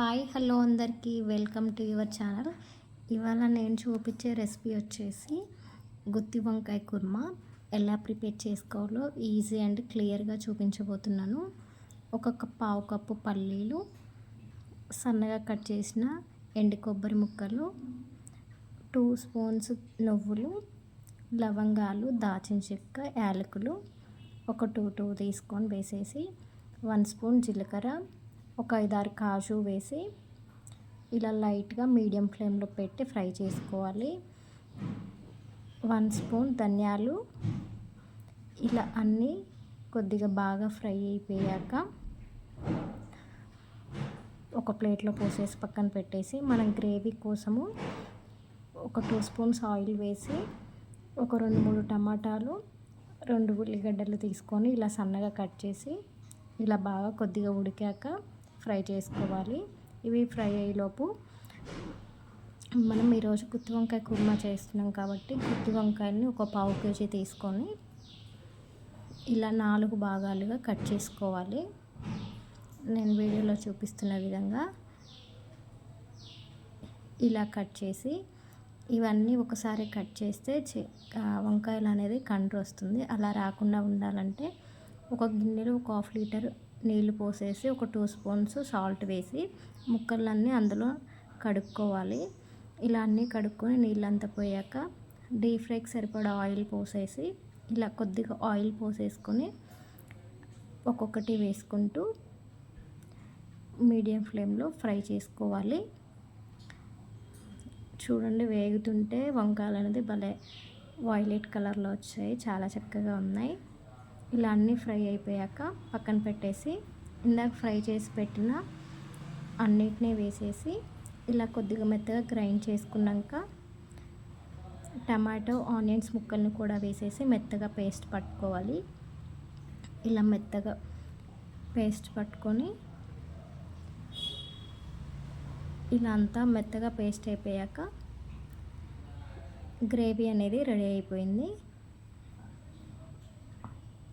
Hi hello అందరికీ. Welcome to your channel. ఇవాళ నేను చూపించే రెసిపీ వచ్చేసి గుత్తి వంకాయ కుర్మా. ఎలా ప్రిపేర్ చేసుకోవాలో ఈజీ అండ్ క్లియర్గా చూపించబోతున్నాను. ఒక పావు కప్పు పల్లీలు సన్నగా కట్ చేసిన ఎండు కొబ్బరి ముక్కలు టూ స్పూన్స్ నువ్వులు లవంగాలు దాచిన చెక్క యాలకులు ఒక టూ టూ తీసుకొని వేసేసి వన్ స్పూన్ జీలకర్ర ఒక ఐదారు కాజు వేసి ఇలా లైట్గా మీడియం ఫ్లేమ్లో పెట్టి ఫ్రై చేసుకోవాలి. వన్ స్పూన్ ధనియాలు. ఇలా అన్నీ కొద్దిగా బాగా ఫ్రై అయిపోయాక ఒక ప్లేట్లో పోసేసి పక్కన పెట్టేసి మనం గ్రేవీ కోసము ఒక టూ స్పూన్స్ ఆయిల్ వేసి ఒక రెండు మూడు టమాటాలు రెండు ఉల్లిగడ్డలు తీసుకొని ఇలా సన్నగా కట్ చేసి ఇలా బాగా కొద్దిగా ఉడికాక ఫ్రై చేసుకోవాలి. ఇవి ఫ్రై అయ్యేలోపు మనం ఈరోజు గుత్తి వంకాయ కుర్మా చేస్తున్నాం కాబట్టి గుత్తి వంకాయని ఒక పావు కేజీ తీసుకొని ఇలా నాలుగు భాగాలుగా కట్ చేసుకోవాలి. నేను వీడియోలో చూపిస్తున్న విధంగా ఇలా కట్ చేసి ఇవన్నీ ఒకసారి కట్ చేస్తే వంకాయలు అనేది కండ్రు వస్తుంది. అలా రాకుండా ఉండాలంటే ఒక గిన్నెలో ఒక హాఫ్ లీటర్ నీళ్ళు పోసేసి ఒక టూ స్పూన్స్ సాల్ట్ వేసి ముక్కలన్నీ అందులో కడుక్కోవాలి. ఇలా అన్నీ కడుక్కొని నీళ్ళంతా పోయాక డీప్ ఫ్రైకి సరిపడా ఆయిల్ పోసేసి ఇలా కొద్దిగా ఆయిల్ పోసేసుకొని ఒక్కొక్కటి వేసుకుంటూ మీడియం ఫ్లేమ్లో ఫ్రై చేసుకోవాలి. చూడండి వేగుతుంటే వంకాయలు అనేది భలే వైలెట్ కలర్లో వచ్చాయి. చాలా చక్కగా ఉన్నాయి. ఇలా అన్నీ ఫ్రై అయిపోయాక పక్కన పెట్టేసి ఇందాక ఫ్రై చేసి పెట్టిన అన్నిటినీ వేసేసి ఇలా కొద్దిగా మెత్తగా గ్రైండ్ చేసుకున్నాక టమాటో ఆనియన్స్ ముక్కల్ని కూడా వేసేసి మెత్తగా పేస్ట్ పట్టుకోవాలి. ఇలా మెత్తగా పేస్ట్ పట్టుకొని ఇలా అంతా మెత్తగా పేస్ట్ అయిపోయాక గ్రేవీ అనేది రెడీ అయిపోయింది.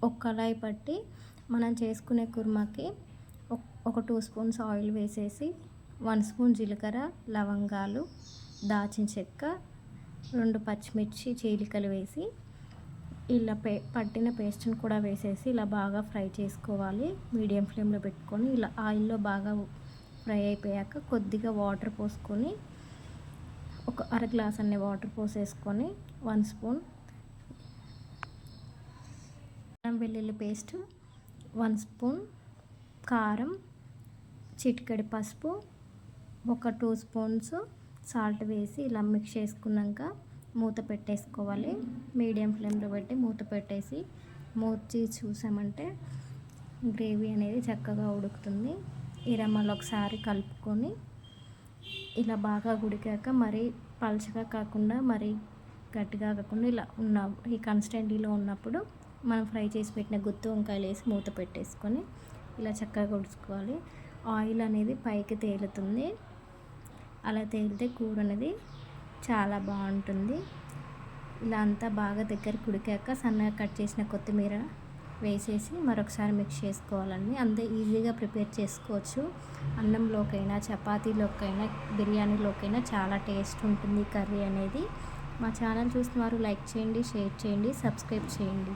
ఒక కళాయి పట్టి మనం చేసుకునే కుర్మాకి ఒక టూ స్పూన్స్ ఆయిల్ వేసేసి వన్ స్పూన్ జీలకర్ర లవంగాలు దాచిన చెక్క రెండు పచ్చిమిర్చి చీలికలు వేసి ఇలా పే పట్టిన పేస్ట్ని కూడా వేసేసి ఇలా బాగా ఫ్రై చేసుకోవాలి. మీడియం ఫ్లేమ్లో పెట్టుకొని ఇలా ఆయిల్లో బాగా ఫ్రై అయిపోయాక కొద్దిగా వాటర్ పోసుకొని ఒక అర గ్లాస్ అన్ని వాటర్ పోసేసుకొని వన్ స్పూన్ వెల్లుల్లి పేస్ట్ వన్ స్పూన్ కారం చిటికెడు పసుపు ఒక టూ స్పూన్స్ సాల్ట్ వేసి ఇలా మిక్స్ చేసుకున్నాక మూత పెట్టేసుకోవాలి. మీడియం ఫ్లేమ్లో పెట్టి మూత పెట్టేసి మూచి చూసామంటే గ్రేవీ అనేది చక్కగా ఉడుకుతుంది. ఇలా మళ్ళీ ఒకసారి కలుపుకొని ఇలా బాగా ఉడికాక మరీ పలుచగా కాకుండా మరీ గట్టిగా కాకుండా ఇలా ఉన్న ఈ కన్స్టెంటీలో ఉన్నప్పుడు మనం ఫ్రై చేసి పెట్టిన గుత్తి వంకాయలు వేసి మూత పెట్టేసుకొని ఇలా చక్కగా ఉడుచుకోవాలి ఆయిల్ అనేది పైకి తేలుతుంది. అలా తేలితే కూర అనేది చాలా బాగుంటుంది. ఇలా అంతా బాగా దగ్గరికి ఉడికాక సన్నగా కట్ చేసిన కొత్తిమీర వేసేసి మరొకసారి మిక్స్ చేసుకోవాలండి. అంతే ఈజీగా ప్రిపేర్ చేసుకోవచ్చు. అన్నంలోకైనా చపాతీలోకైనా బిర్యానీలోకైనా చాలా టేస్ట్ ఉంటుంది కర్రీ అనేది. మా ఛానల్ చూసిన వారు లైక్ చేయండి షేర్ చేయండి సబ్స్క్రైబ్ చేయండి.